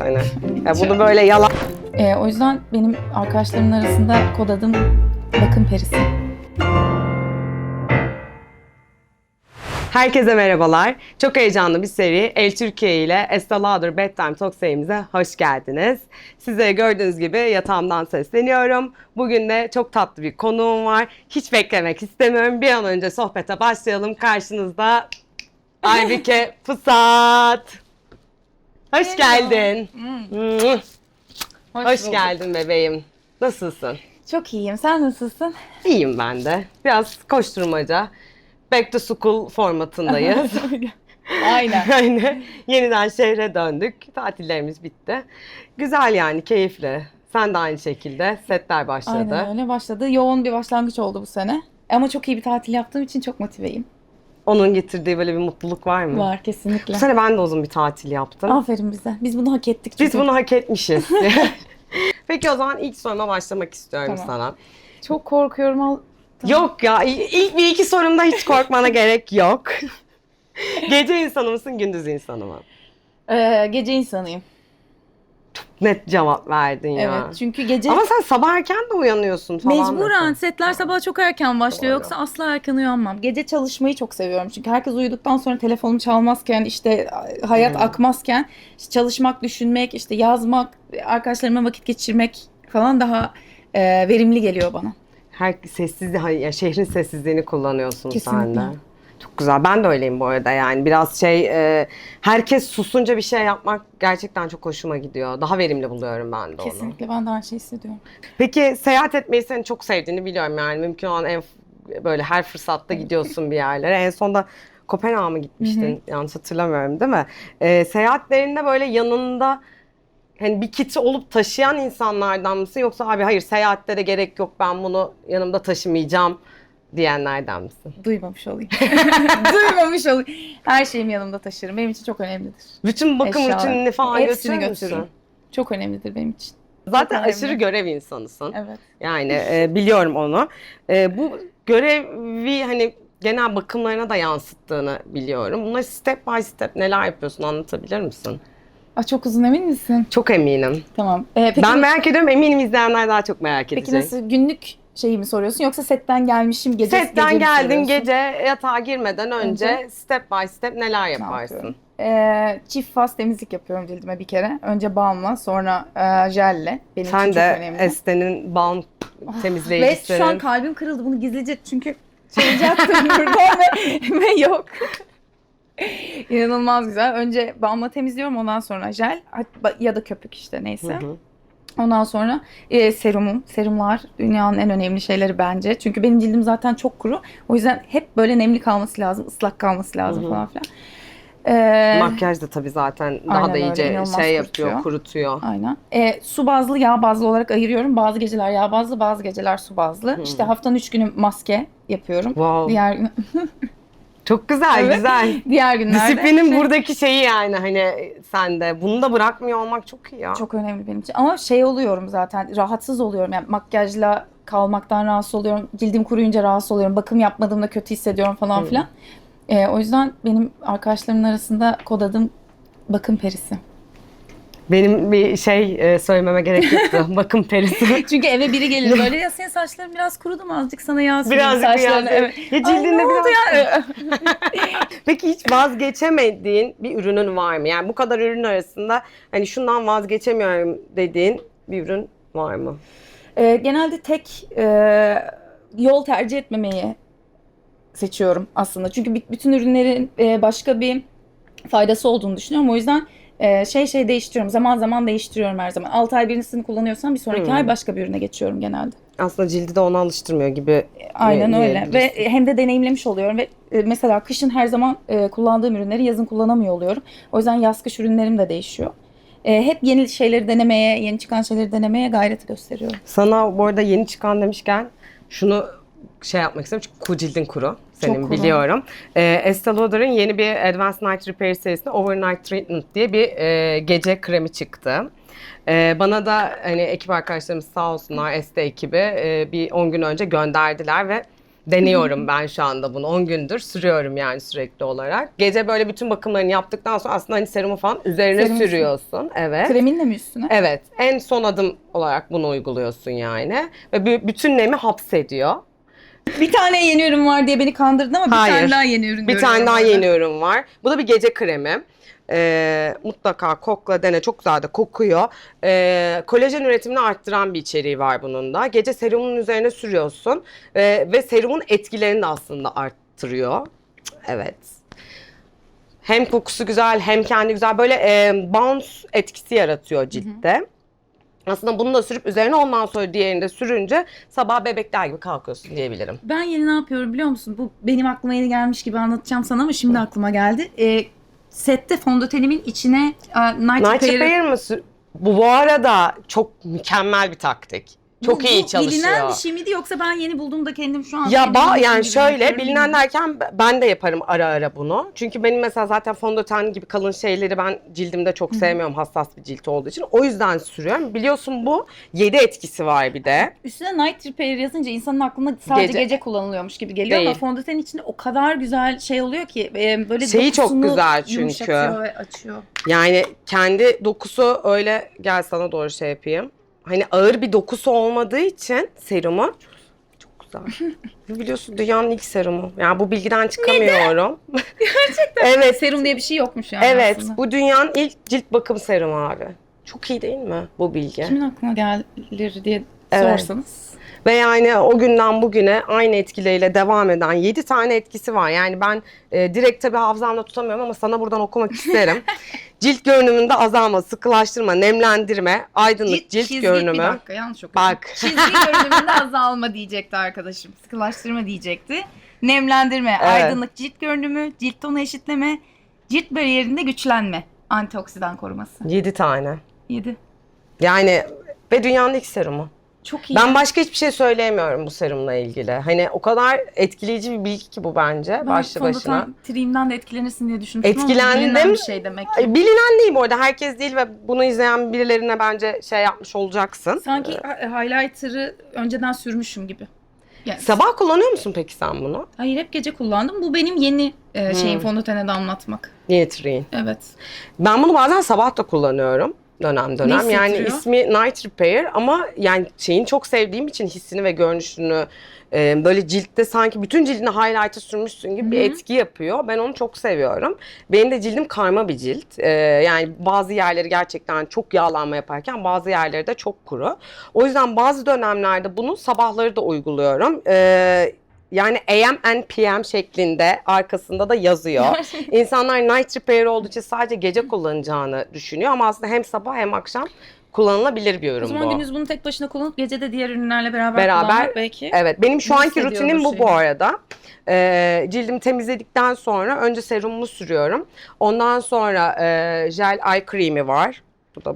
Aynen. Ya bunu böyle yalan Ee, o yüzden benim arkadaşlarımın arasında kod adım bakım perisi. Herkese merhabalar. Çok heyecanlı bir seri El Türkiye ile Estee Lauder Bedtime Talk serimize hoş geldiniz. Size gördüğünüz gibi yatağımdan sesleniyorum. Bugün de çok tatlı bir konuğum var. Hiç beklemek istemiyorum. Bir an önce sohbete başlayalım. Karşınızda Aybike Pusat. Hoş geldin. Mwah. Hoş bulduk. geldin bebeğim. Nasılsın? Çok iyiyim. Sen nasılsın? İyiyim ben de. Biraz koşturmaca. Back to school formatındayız. Aynen. Aynen. Yeniden şehre döndük. Tatillerimiz bitti. Güzel yani, keyifli. Sen de aynı şekilde. Setler başladı. Aynen öyle başladı. Yoğun bir başlangıç oldu bu sene. Ama çok iyi bir tatil yaptığım için çok motiveyim. Onun getirdiği böyle bir mutluluk var mı? Var kesinlikle. Bu sene ben de uzun bir tatil yaptım. Aferin bize. Biz bunu hak ettik. Biz çünkü. bunu hak etmişiz. Peki o zaman ilk soruma başlamak istiyorum Tamam. sana. Çok korkuyorum. Al... Yok ya, il- ilk bir iki sorumda hiç korkmana gerek yok. Gece insanı mısın, gündüz insanı mı? Ee, gece insanıyım. Net cevap verdin ya. Evet. Çünkü gece Ama sen sabah erken de uyanıyorsun falan. Mecburen mesela. setler sabah çok erken başlıyor Doğru. yoksa asla erken uyanmam. Gece çalışmayı çok seviyorum çünkü herkes uyuduktan sonra telefonum çalmazken işte hayat Hmm. akmazken işte çalışmak, düşünmek, işte yazmak, arkadaşlarımla vakit geçirmek falan daha e, verimli geliyor bana. Her sessizliği, hayır, ya şehrin sessizliğini kullanıyorsun Kesinlikle. sen de. Çok güzel. Ben de öyleyim bu arada yani. Biraz şey, e, herkes susunca bir şey yapmak gerçekten çok hoşuma gidiyor. Daha verimli buluyorum ben de onu. Kesinlikle ben de aynı şeyi hissediyorum. Peki seyahat etmeyi senin çok sevdiğini biliyorum yani. Mümkün olan en böyle her fırsatta gidiyorsun bir yerlere. En son da Kopenhag'a mı gitmiştin? Yanlış hatırlamıyorum değil mi? Ee, seyahatlerinde böyle yanında hani bir kiti olup taşıyan insanlardan mısın? Yoksa abi hayır seyahatte de gerek yok ben bunu yanımda taşımayacağım diyenlerden misin? Duymamış olayım. Duymamış olayım. Her şeyimi yanımda taşırım. Benim için çok önemlidir. Bütün bakım Eşyalar. rutinini falan Hepsini götürür müsün? götürürüm. Çok önemlidir benim için. Zaten Çok önemli. aşırı görev insanısın. Evet. Yani e, biliyorum onu. E, bu görevi hani genel bakımlarına da yansıttığını biliyorum. Bunları step by step neler yapıyorsun anlatabilir misin? Aa, çok uzun emin misin? Çok eminim. Tamam. Ee, peki, ben merak ediyorum eminim izleyenler daha çok merak peki edecek. nasıl günlük şeyi mi soruyorsun yoksa setten gelmişim gece Setten gece geldin gece yatağa girmeden önce, Önce? step by step neler Ne yaparsın? Ee, çift faz temizlik yapıyorum cildime bir kere. Önce balmla sonra e, jelle. Benim Sen için de çok önemli. Este'nin balm Ve temizleyicisinin. şu an kalbim kırıldı bunu gizlice çünkü çalacaktım buradan ve, ve yok. İnanılmaz güzel. Önce balmla temizliyorum ondan sonra jel ya da köpük işte neyse. Hı hı. Ondan sonra e, serumum. Serumlar dünyanın en önemli şeyleri bence. Çünkü benim cildim zaten çok kuru. O yüzden hep böyle nemli kalması lazım, ıslak kalması lazım Hı hı. falan filan. Ee, Makyaj da tabii zaten daha da öyle, iyice şey yapıyor, kurutuyor. Aynen. E, su bazlı, yağ bazlı olarak ayırıyorum. Bazı geceler yağ bazlı, bazı geceler su bazlı. Hı. İşte haftanın üç günü maske yapıyorum. Wow. Diğer Çok güzel, Evet. güzel. diğer günlerde Disiplinin şey- buradaki şeyi yani hani sende. Bunu da bırakmıyor olmak çok iyi ya. çok önemli benim için. Ama şey oluyorum zaten. Rahatsız oluyorum. Yani makyajla kalmaktan rahatsız oluyorum. Cildim kuruyunca rahatsız oluyorum. Bakım yapmadığımda kötü hissediyorum falan Hı. filan. E, o yüzden benim arkadaşlarımın arasında kod adım bakım perisi. Benim bir şey e, söylememe gerek yoktu. Bakın perisi. Çünkü eve biri gelir böyle ya senin saçların biraz kurudu mu azıcık sana yağ süreyim Birazcık saçlarına. biraz. Evet. Ya cildinde biraz. ya? Peki hiç vazgeçemediğin bir ürünün var mı? Yani bu kadar ürün arasında hani şundan vazgeçemiyorum dediğin bir ürün var mı? Ee, genelde tek e, yol tercih etmemeyi seçiyorum aslında. Çünkü bütün ürünlerin e, başka bir faydası olduğunu düşünüyorum. O yüzden e, şey şey değiştiriyorum. Zaman zaman değiştiriyorum her zaman. 6 ay birisini kullanıyorsam bir sonraki Hmm. ay başka bir ürüne geçiyorum genelde. Aslında cildi de ona alıştırmıyor gibi. Aynen Ne- öyle. Ve hem de deneyimlemiş oluyorum ve e, mesela kışın her zaman e, kullandığım ürünleri yazın kullanamıyor oluyorum. O yüzden yaz kış ürünlerim de değişiyor. E, hep yeni şeyleri denemeye, yeni çıkan şeyleri denemeye gayret gösteriyorum. Sana bu arada yeni çıkan demişken şunu şey yapmak istiyorum çünkü ku cildin kuru. Senin kuru. biliyorum. Ee, Estee Lauder'ın yeni bir Advanced Night Repair serisinde Overnight Treatment diye bir e, gece kremi çıktı. Ee, bana da hani ekip arkadaşlarımız sağ olsunlar Estee ekibi e, bir 10 gün önce gönderdiler ve Deniyorum ben şu anda bunu. 10 gündür sürüyorum yani sürekli olarak. Gece böyle bütün bakımlarını yaptıktan sonra aslında hani serumu falan üzerine Serum sürüyorsun. Evet. Kreminle mi üstüne? Evet. En son adım olarak bunu uyguluyorsun yani. Ve bü- bütün nemi hapsediyor. Bir tane yeni ürün var diye beni kandırdın ama bir Hayır. tane daha yeni ürün Bir tane daha yeni ürün var. Bu da bir gece kremi. Ee, mutlaka kokla dene çok güzel de kokuyor. Ee, kolajen üretimini arttıran bir içeriği var bunun da. Gece serumun üzerine sürüyorsun Ee, ve serumun etkilerini de aslında arttırıyor. Evet. Hem kokusu güzel hem kendi güzel böyle e, bounce etkisi yaratıyor ciltte. Aslında bunu da sürüp üzerine ondan sonra diğerini de sürünce sabah bebekler gibi kalkıyorsun diyebilirim. Ben yeni ne yapıyorum biliyor musun? Bu benim aklıma yeni gelmiş gibi anlatacağım sana ama şimdi aklıma geldi. Ee, sette fondötenimin içine e, Night, Night Repair mı? sür- Bu, bu arada çok mükemmel bir taktik. Çok Bu- iyi bu çalışıyor. Bilinen bir şey miydi yoksa ben yeni bulduğumda kendim şu an Ya ba yani şöyle bilinen derken ben de yaparım ara ara bunu. Çünkü benim mesela zaten fondöten gibi kalın şeyleri ben cildimde çok sevmiyorum hassas bir cilt olduğu için. O yüzden sürüyorum. Biliyorsun bu 7 etkisi var bir de. Üstüne Night Repair yazınca insanın aklına sadece Gece. gece, kullanılıyormuş gibi geliyor ama Değil. fondötenin içinde o kadar güzel şey oluyor ki e, böyle Şeyi çok dokusunu güzel çünkü. yumuşatıyor ve açıyor. Yani kendi dokusu öyle gel sana doğru şey yapayım. Hani ağır bir dokusu olmadığı için serumu çok güzel. Biliyorsun dünyanın ilk serumu. Yani bu bilgiden çıkamıyorum. Gerçekten. evet. Serum diye bir şey yokmuş yani Evet. aslında. Bu dünyanın ilk cilt bakım serumu abi. Çok iyi değil mi bu bilgi? Kimin aklına gelir diye Evet. sorsanız. Ve yani o günden bugüne aynı etkileriyle devam eden 7 tane etkisi var. Yani ben e, direkt tabii hafızamda tutamıyorum ama sana buradan okumak isterim. cilt görünümünde azalma, sıkılaştırma, nemlendirme, aydınlık cilt, çizgi, görünümü. Bir dakika yanlış okudum. Bak. Çizgi görünümünde azalma diyecekti arkadaşım. Sıkılaştırma diyecekti. Nemlendirme, Evet. aydınlık cilt görünümü, cilt tonu eşitleme, cilt bariyerinde güçlenme, antioksidan koruması. 7 tane. 7. Yani ve dünyanın ilk serumu. Çok iyi. Ben başka hiçbir şey söyleyemiyorum bu serumla ilgili. Hani o kadar etkileyici bir bilgi ki bu bence ben başlı başına. fondöten triğimden de etkilenirsin diye düşünmüştüm Etkilendim. ama bilinen bir şey demek ki. Bilinen değil bu arada. Herkes değil ve bunu izleyen birilerine bence şey yapmış olacaksın. Sanki hi- highlighter'ı önceden sürmüşüm gibi. Yani, Sabah kullanıyor musun peki sen bunu? hayır hep gece kullandım. Bu benim yeni e, şeyim Hmm. fondötene damlatmak. Nitrine. Evet. Ben bunu bazen sabah da kullanıyorum. Dönem dönem. Ne yani ismi Night Repair ama yani şeyini çok sevdiğim için hissini ve görünüşünü e, böyle ciltte sanki bütün cildine highlighter sürmüşsün gibi bir Hı hı. etki yapıyor. Ben onu çok seviyorum. Benim de cildim karma bir cilt. E, yani bazı yerleri gerçekten çok yağlanma yaparken bazı yerleri de çok kuru. O yüzden bazı dönemlerde bunu sabahları da uyguluyorum. E, yani AM and PM şeklinde arkasında da yazıyor. İnsanlar night repair olduğu için sadece gece kullanacağını düşünüyor ama aslında hem sabah hem akşam kullanılabilir bir O ürün zaman bu. gündüz bunu tek başına kullanıp gece de diğer ürünlerle beraber, Beraber, kullanmak belki. Evet benim şu anki rutinim bu şeyi? bu arada. Ee, cildimi temizledikten sonra önce serumumu sürüyorum. Ondan sonra e, jel eye cream'i var. Bu da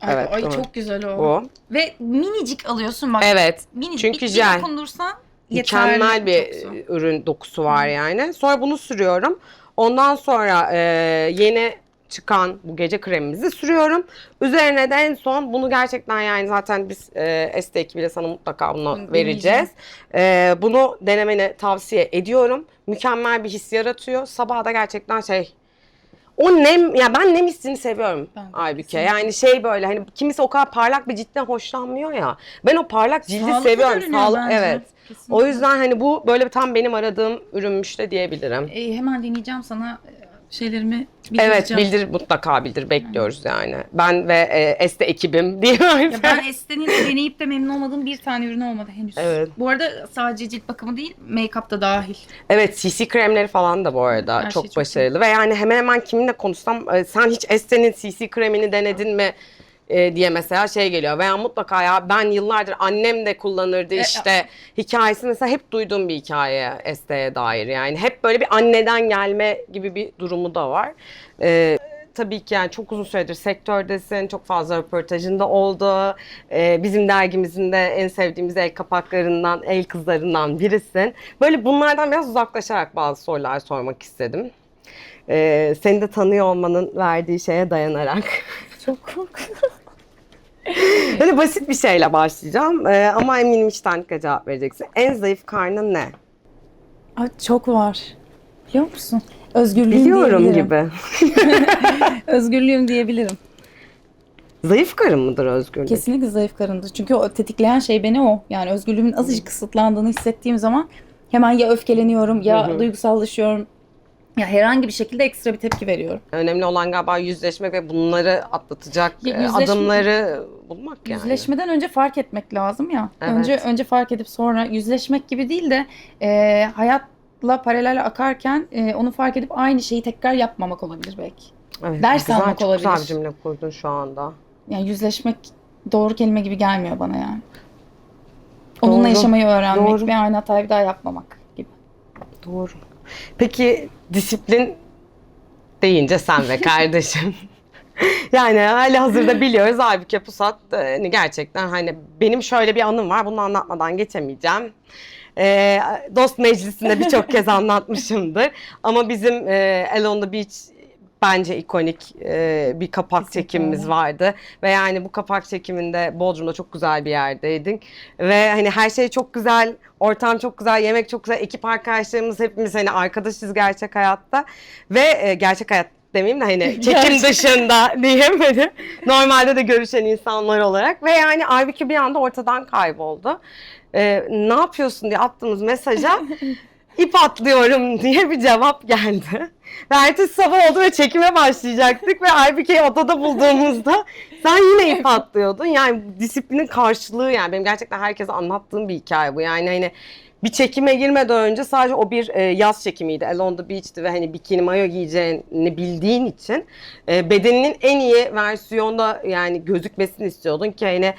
Ay, Evet, ay çok güzel o. bu. Ve minicik alıyorsun bak. Evet. Minicik. çünkü bir, jel. Bir dokundursan. Mükemmel bir güzel. ürün dokusu var yani. Sonra bunu sürüyorum. Ondan sonra e, yeni çıkan bu gece kremimizi sürüyorum. Üzerine de en son bunu gerçekten yani zaten biz e, Este ekibiyle sana mutlaka bunu vereceğiz. E, bunu denemeni tavsiye ediyorum. Mükemmel bir his yaratıyor. Sabah da gerçekten şey o nem ya ben nem hissini seviyorum Ben Aybüke. kesinlikle. Yani şey böyle hani kimisi o kadar parlak bir ciltten hoşlanmıyor ya. Ben o parlak cildi Sağlıklı seviyorum. Sağlık bence. evet. Kesinlikle. O yüzden hani bu böyle tam benim aradığım ürünmüş de diyebilirim. E, hemen deneyeceğim sana şeylerimi Evet bildireceğim. bildir mutlaka bildir bekliyoruz yani. Ben ve e, Este ekibim diye. Ya ben Este'nin de deneyip de memnun olmadığım bir tane ürün olmadı henüz. Evet. Bu arada sadece cilt bakımı değil, make-up da dahil. Evet CC kremleri falan da bu arada Her şey çok çok başarılı ve yani hemen hemen kiminle konuşsam e, sen hiç Este'nin CC kremini denedin mi e, diye mesela şey geliyor veya mutlaka ya ben yıllardır annem de kullanırdı E, işte hikayesi mesela hep duyduğum bir hikaye Este'ye dair yani hep böyle bir anneden gelme gibi bir durumu da var. E, tabii ki yani çok uzun süredir sektördesin, çok fazla röportajında oldu. Ee, bizim dergimizin de en sevdiğimiz el kapaklarından, el kızlarından birisin. Böyle bunlardan biraz uzaklaşarak bazı sorular sormak istedim. Ee, seni de tanıyor olmanın verdiği şeye dayanarak. Çok korkuyorum. Böyle basit bir şeyle başlayacağım Ee, ama eminim içtenlikle cevap vereceksin. En zayıf karnın ne? Ay, çok var. Biliyor musun? Özgürlüğüm Biliyorum diyebilirim. gibi. Özgürlüğüm diyebilirim. Zayıf karın mıdır özgürlük? Kesinlikle zayıf karındır. Çünkü o tetikleyen şey beni o. Yani özgürlüğümün azıcık kısıtlandığını hissettiğim zaman hemen ya öfkeleniyorum ya Hı hı. duygusallaşıyorum. Ya herhangi bir şekilde ekstra bir tepki veriyorum. Önemli olan galiba yüzleşmek ve bunları atlatacak Ya e, yüzleşme- adımları bulmak yani. Yüzleşmeden önce fark etmek lazım ya. Evet. Önce önce fark edip sonra yüzleşmek gibi değil de e, hayatla paralel akarken e, onu fark edip aynı şeyi tekrar yapmamak olabilir belki. Evet, ders güzel, almak çok olabilir. güzel bir cümle kurdun şu anda. Yani yüzleşmek doğru kelime gibi gelmiyor bana yani. Onunla Doğru. yaşamayı öğrenmek Doğru. ve aynı hatayı bir daha yapmamak gibi. Doğru. Peki disiplin deyince sen ve kardeşim. yani hali hazırda biliyoruz halbuki Pusat hani gerçekten hani benim şöyle bir anım var bunu anlatmadan geçemeyeceğim. Ee, dost meclisinde birçok kez anlatmışımdır. Ama bizim e, El on the Beach bence ikonik e, bir kapak Kesinlikle çekimimiz vardı. Ve yani bu kapak çekiminde Bodrum'da çok güzel bir yerdeydik. Ve hani her şey çok güzel, ortam çok güzel, yemek çok güzel, ekip arkadaşlarımız hepimiz hani arkadaşız gerçek hayatta. Ve e, gerçek hayat demeyeyim de hani çekim dışında hani normalde de görüşen insanlar olarak. Ve yani Aybüke bir anda ortadan kayboldu. E, ne yapıyorsun diye attığımız mesaja ip atlıyorum diye bir cevap geldi. Ve ertesi sabah oldu ve çekime başlayacaktık ve Aybüke'yi odada bulduğumuzda sen yine ip atlıyordun. Yani disiplinin karşılığı yani benim gerçekten herkese anlattığım bir hikaye bu. Yani hani bir çekime girmeden önce sadece o bir e, yaz çekimiydi. El on the Beach'ti ve hani bikini mayo giyeceğini bildiğin için e, bedeninin en iyi versiyonda yani gözükmesini istiyordun ki hani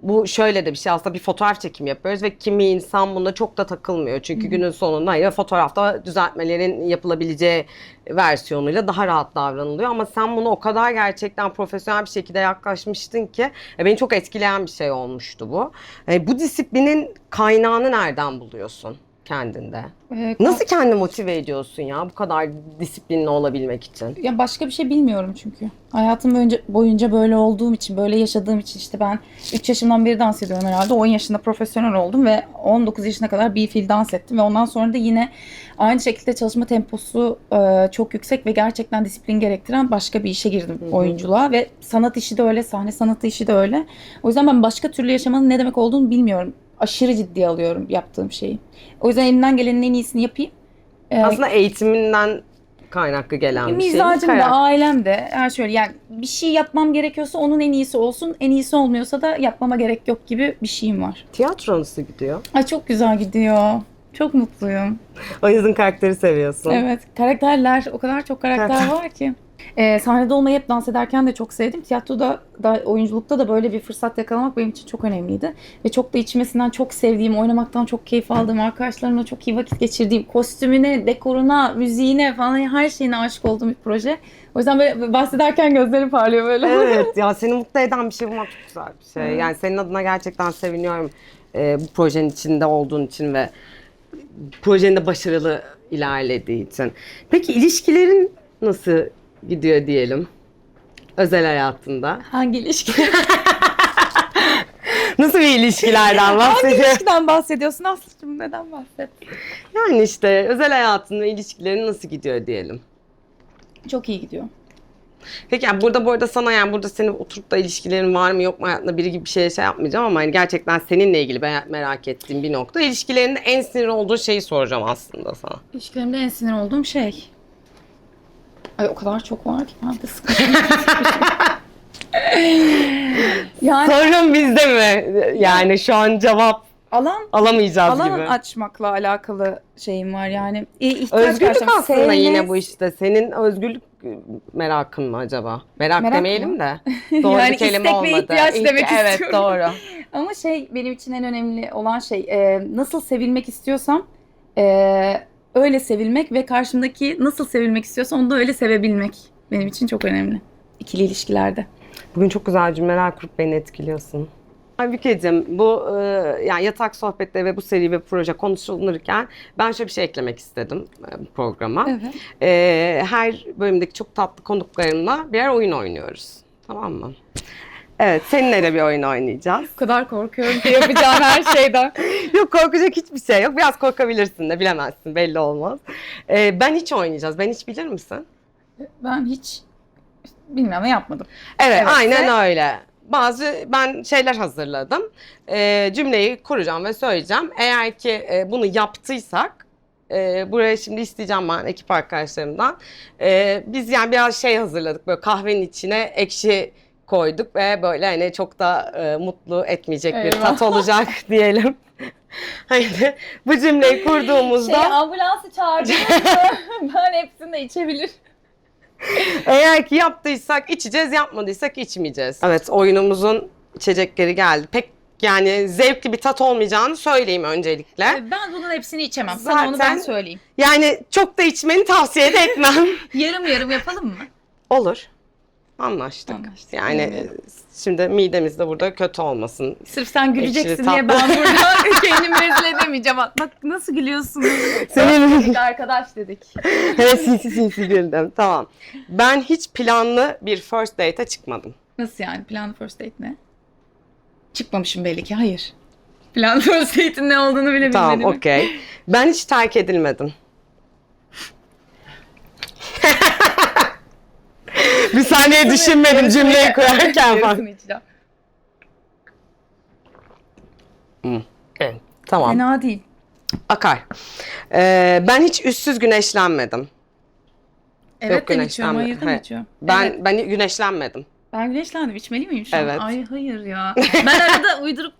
bu şöyle de bir şey aslında bir fotoğraf çekimi yapıyoruz ve kimi insan bunda çok da takılmıyor. Çünkü günün sonunda hayır fotoğrafta düzeltmelerin yapılabileceği versiyonuyla daha rahat davranılıyor. Ama sen bunu o kadar gerçekten profesyonel bir şekilde yaklaşmıştın ki e, beni çok etkileyen bir şey olmuştu bu. E, bu disiplinin kaynağını nereden buluyorsun kendinde? Ee, Nasıl kendini motive ediyorsun ya bu kadar disiplinli olabilmek için? Ya başka bir şey bilmiyorum çünkü. Hayatım boyunca, boyunca böyle olduğum için, böyle yaşadığım için işte ben 3 yaşımdan beri dans ediyorum herhalde. 10 yaşında profesyonel oldum ve 19 yaşına kadar bir fiil dans ettim ve ondan sonra da yine aynı şekilde çalışma temposu e, çok yüksek ve gerçekten disiplin gerektiren başka bir işe girdim Hı hı. oyunculuğa ve sanat işi de öyle, sahne sanatı işi de öyle. O yüzden ben başka türlü yaşamanın ne demek olduğunu bilmiyorum. Aşırı ciddiye alıyorum yaptığım şeyi. O yüzden elimden gelenin en iyisini yapayım. E, Aslında eğitiminden kaynaklı gelen bir şey. Mizacım da, ailem de. Yani şöyle yani bir şey yapmam gerekiyorsa onun en iyisi olsun. En iyisi olmuyorsa da yapmama gerek yok gibi bir şeyim var. Tiyatro nasıl gidiyor? Ay çok güzel gidiyor. Çok mutluyum. O yüzden karakteri seviyorsun. Evet. Karakterler, o kadar çok Karakter. var ki. Ee, sahnede olmayı hep dans ederken de çok sevdim. Tiyatroda da oyunculukta da böyle bir fırsat yakalamak benim için çok önemliydi. Ve çok da içmesinden çok sevdiğim, oynamaktan çok keyif aldığım, arkadaşlarımla çok iyi vakit geçirdiğim, kostümüne, dekoruna, müziğine falan her şeyine aşık olduğum bir proje. O yüzden böyle bahsederken gözlerim parlıyor böyle. Evet ya seni mutlu eden bir şey bulmak çok güzel bir şey. Yani senin adına gerçekten seviniyorum e, bu projenin içinde olduğun için ve projenin de başarılı ilerlediği için. Peki ilişkilerin nasıl gidiyor diyelim? Özel hayatında. Hangi ilişki? Nasıl bir ilişkilerden Hangi bahsediyorsun? ilişkiden bahsediyorsun Aslı'cığım? Neden bahset? Yani işte özel hayatın ve ilişkilerin nasıl gidiyor diyelim. Çok iyi gidiyor. Peki yani burada bu arada sana yani burada senin oturup da ilişkilerin var mı yok mu hayatında biri gibi bir şey, şey yapmayacağım ama hani gerçekten seninle ilgili ben merak ettiğim bir nokta. İlişkilerinde en sinir olduğu şeyi soracağım aslında sana. İlişkilerimde en sinir olduğum şey. Ay o kadar çok var ki ben de sıkıldım. yani Sorun bizde mi? Yani şu an cevap alan alamayacağız alan gibi. açmakla alakalı şeyim var yani. E, ihtiyaç Özgürlük aslında sevme- yine bu işte. Senin özgürlük merakın mı acaba? Merak, Merak demeyelim de. Doğru Yani bir kelime istek ve olmadı. ihtiyaç İhti- demek Evet istiyorum. doğru. Ama şey benim için en önemli olan şey e, nasıl sevilmek istiyorsam e, öyle sevilmek ve karşımdaki nasıl sevilmek istiyorsa onu da öyle sevebilmek benim için çok önemli. İkili ilişkilerde. Bugün çok güzel cümleler kurup beni etkiliyorsun. Aybükeciğim bu e, yani yatak sohbetleri ve bu seri ve proje konuşulurken ben şöyle bir şey eklemek istedim e, bu programa. Evet. E, her bölümdeki çok tatlı konuklarımla birer oyun oynuyoruz. Tamam mı? Evet, seninle de bir oyun oynayacağız. O kadar korkuyorum ki yapacağım her şeyden. Yok korkacak hiçbir şey yok. Biraz korkabilirsin de bilemezsin belli olmaz. Ee, ben hiç oynayacağız. Ben hiç bilir misin? Ben hiç bilmem ne yapmadım. Evet, Evet, aynen ve- öyle. Bazı ben şeyler hazırladım. Ee, cümleyi kuracağım ve söyleyeceğim. Eğer ki e, bunu yaptıysak e, buraya şimdi isteyeceğim ben ekip arkadaşlarımdan. E, biz yani biraz şey hazırladık böyle kahvenin içine ekşi koyduk ve böyle hani çok da e, mutlu etmeyecek bir Eyvah. tat olacak diyelim. Hani bu cümleyi kurduğumuzda Şey, ambulansı çağırdınız mı? ben hepsini de içebilir. Eğer ki yaptıysak içeceğiz, yapmadıysak içmeyeceğiz. Evet, oyunumuzun içecekleri geldi. Pek yani zevkli bir tat olmayacağını söyleyeyim öncelikle. Ben bunun hepsini içemem. Sana onu ben Zaten- söyleyeyim. Yani çok da içmeni tavsiye de etmem. Yarım yarım yapalım mı? Olur. Anlaştık. Anlaştık. Yani Evet. şimdi midemiz de burada kötü olmasın. Sırf sen güleceksin Ekşili diye ben burada kendimi rezil edemeyeceğim. Bak nasıl gülüyorsunuz. Senin Dedik, arkadaş dedik. evet, sinsi sinsi güldüm. Tamam. Ben hiç planlı bir first date'e çıkmadım. Nasıl yani? Planlı first date ne? Çıkmamışım belli ki. Hayır. Planlı first date'in ne olduğunu bile Tamam, bilmedim. okey. Ben hiç terk edilmedim. bir saniye düşünmedim cümleyi kurarken. Yarısını içeceğim. Tamam, Fena değil. akar. Ee, ben hiç üstsüz güneşlenmedim. Evet ben güneşlenme. içiyorum. Hayır da Evet. içiyorum. Ben Evet. ben güneşlenmedim. Ben güneşlendim. İçmeli miyim şu an? Evet. Ay hayır ya. Ben arada uydurup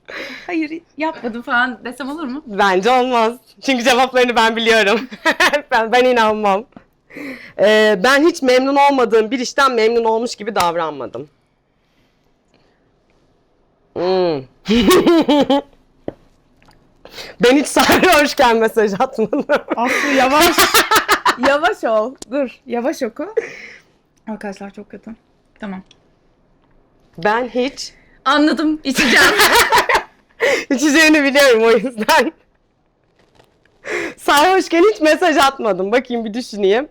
hayır yapmadım falan desem olur mu? Bence olmaz. Çünkü cevaplarını ben biliyorum. ben ben inanmam. Ee, ben hiç memnun olmadığım bir işten memnun olmuş gibi davranmadım. Hmm. ben hiç sarhoşken mesaj atmadım. Aslı yavaş. yavaş ol. Dur. Yavaş oku. Arkadaşlar çok kötü. Tamam. Ben hiç Anladım. İçeceğim. içeceğini biliyorum o yüzden. Sarhoşken hiç mesaj atmadım. Bakayım bir düşüneyim.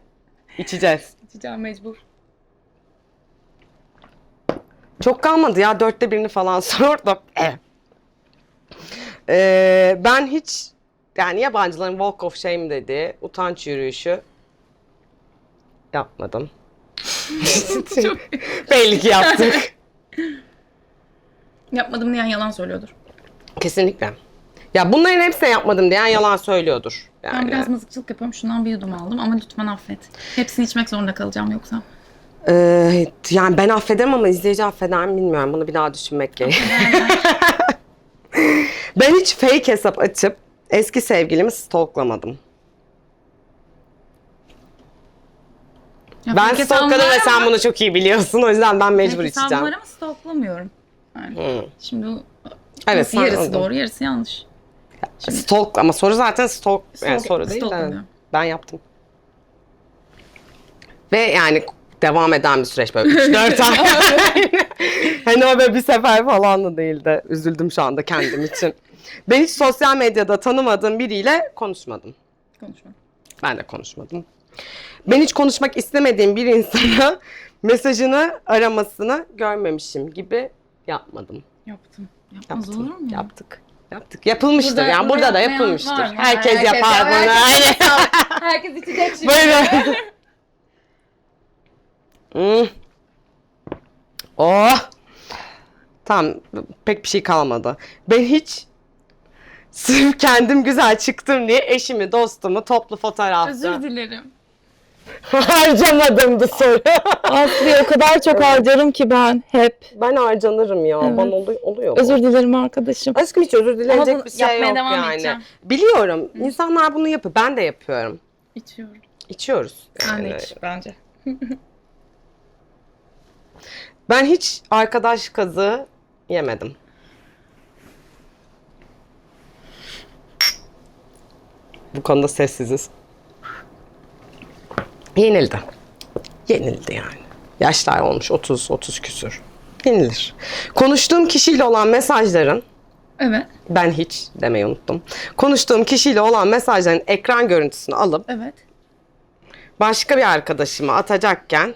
İçeceğiz. İçeceğim mecbur. Çok kalmadı ya. Dörtte birini falan sordum. Evet. Ee, ben hiç yani yabancıların walk of shame dediği utanç yürüyüşü yapmadım. Çok... Belli ki yaptık. Yapmadım diyen yalan söylüyordur. Kesinlikle. Ya bunların hepsini yapmadım diyen yalan söylüyordur. Ben Yani. biraz mızıkçılık yapıyorum. Şundan bir yudum aldım ama lütfen affet. Hepsini içmek zorunda kalacağım yoksa. Ee, yani ben affederim ama izleyici affeder mi bilmiyorum. Bunu bir daha düşünmek gerek. ben hiç fake hesap açıp eski sevgilimi stalklamadım. Ya Ben stalkladım ve sen bunu çok iyi biliyorsun. O yüzden ben mecbur hesabım içeceğim. ama stalklamıyorum. Yani Hı. şimdi bu Evet, yarısı doğru yarısı yanlış. Şimdi- Stalk ama soru zaten stalk, yani Stalk- soru değil de stalklamıyorum. ben yaptım. Ve yani devam eden bir süreç böyle 3-4 ay. hani o böyle bir sefer falan da değildi. Üzüldüm şu anda kendim için. Ben hiç sosyal medyada tanımadığım biriyle konuşmadım. Konuşma. Ben de konuşmadım. Ben hiç konuşmak istemediğim bir insana mesajını aramasını görmemişim gibi yapmadım. Yaptım. Yapmaz Yaptım. olur mu? ya? Yaptık. Yaptık. Yapılmıştır. Burada- yani burada da yapılmıştır. var? Herkes, Herkes yapar bunu. herkes. Herkes içecek şimdi. Buyurun. Hmm. Oh. Tamam. Pek bir şey kalmadı. Ben hiç sırf kendim güzel çıktım diye eşimi, dostumu toplu fotoğrafta Özür dilerim. Harcamadım bu soru. Aslı o kadar çok harcarım ki ben hep. ben harcanırım ya. Evet. Bana oluyor, oluyor bu. Özür dilerim arkadaşım. Aşkım hiç özür dilenecek Ama bunu bir şey yapmaya yok devam yani. edeceğim. Biliyorum. İnsanlar bunu yapıyor. Ben de yapıyorum. İçiyorum. İçiyoruz. Yani. de iç bence. Ben hiç arkadaş kazığı yemedim. Bu konuda sessiziz. Yenildi. Yenildi yani. Yaşlar olmuş 30 30 küsür. Yenilir. Konuştuğum kişiyle olan mesajların Evet. ben hiç demeyi unuttum. Konuştuğum kişiyle olan mesajların ekran görüntüsünü alıp Evet. başka bir arkadaşıma atacakken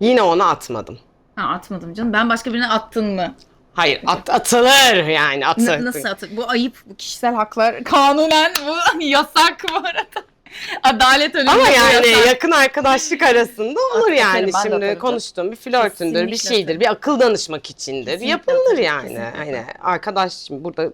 yine ona atmadım. Ha, atmadım canım. Ben başka birine attın mı? Hayır at, atılır yani atılır. N- nasıl atın? Bu ayıp. Bu kişisel haklar. Kanunen bu yasak bu arada. Adalet önünde Ama yani yasak. yakın arkadaşlık arasında olur yani. ben de Şimdi konuştuğum bir flörtündür, bir Kesinlikle şeydir, bir akıl danışmak içindir. Kesinlikle Yapılır yani. kesinlikle Hani arkadaş şimdi burada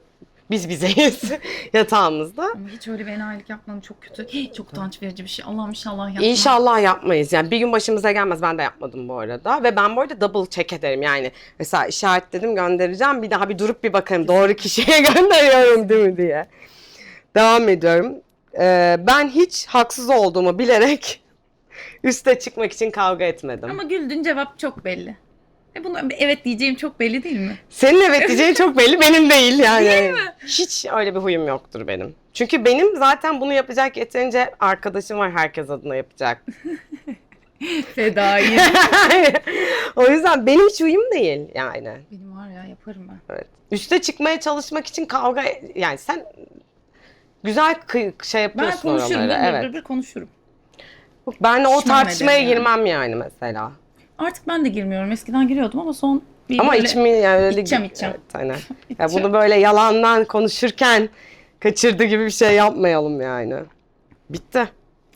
biz bizeyiz yatağımızda. Ama hiç öyle bir enayilik yapmadım. Çok kötü. Hii, Çok utanç verici bir şey. Allah'ım inşallah yapmam. İnşallah yapmayız. Yani bir gün başımıza gelmez. Ben de yapmadım bu arada. Ve ben bu arada double check ederim. Yani mesela işaretledim göndereceğim. Bir daha bir durup bir bakarım. Doğru kişiye gönderiyorum değil mi diye. Devam ediyorum. Ee, ben hiç haksız olduğumu bilerek üste çıkmak için kavga etmedim. Ama güldün cevap çok belli. E bunu evet diyeceğim çok belli değil mi? Senin evet diyeceğin çok belli, benim değil yani. Hiç öyle bir huyum yoktur benim. Çünkü benim zaten bunu yapacak yeterince arkadaşım var herkes adına yapacak. Fedai. o yüzden benim hiç huyum değil yani. Benim var ya yaparım ben. Evet. Üste çıkmaya çalışmak için kavga yani sen güzel kı- şey Ben yapıyorsun konuşurum. oraları. Ben Evet. evet. konuşurum. Ben o Pişman tartışmaya ederim yani. girmem yani mesela. Artık ben de girmiyorum. Eskiden giriyordum ama son bir Ama böyle... içimi yani öyle İçeceğim, içeceğim. Evet, hani. Ya bunu böyle yalandan konuşurken kaçırdı gibi bir şey yapmayalım yani. Bitti.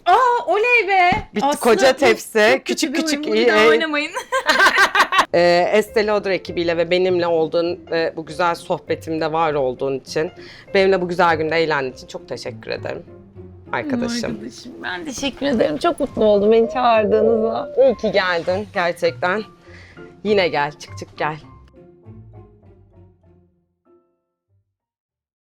Aa oley be. Bitti, Aslı, koca tepsi, çok küçük bir küçük oyun. Bunu iyi- bir daha e- oynamayın. Ee, Estee Lauder ekibiyle ve benimle olduğun ve bu güzel sohbetimde var olduğun için, benimle bu güzel günde eğlendiğin için çok teşekkür ederim. Arkadaşım. Arkadaşım ben teşekkür ederim. Çok mutlu oldum beni çağırdığınızda. İyi ki geldin gerçekten. Yine gel, çık çık gel.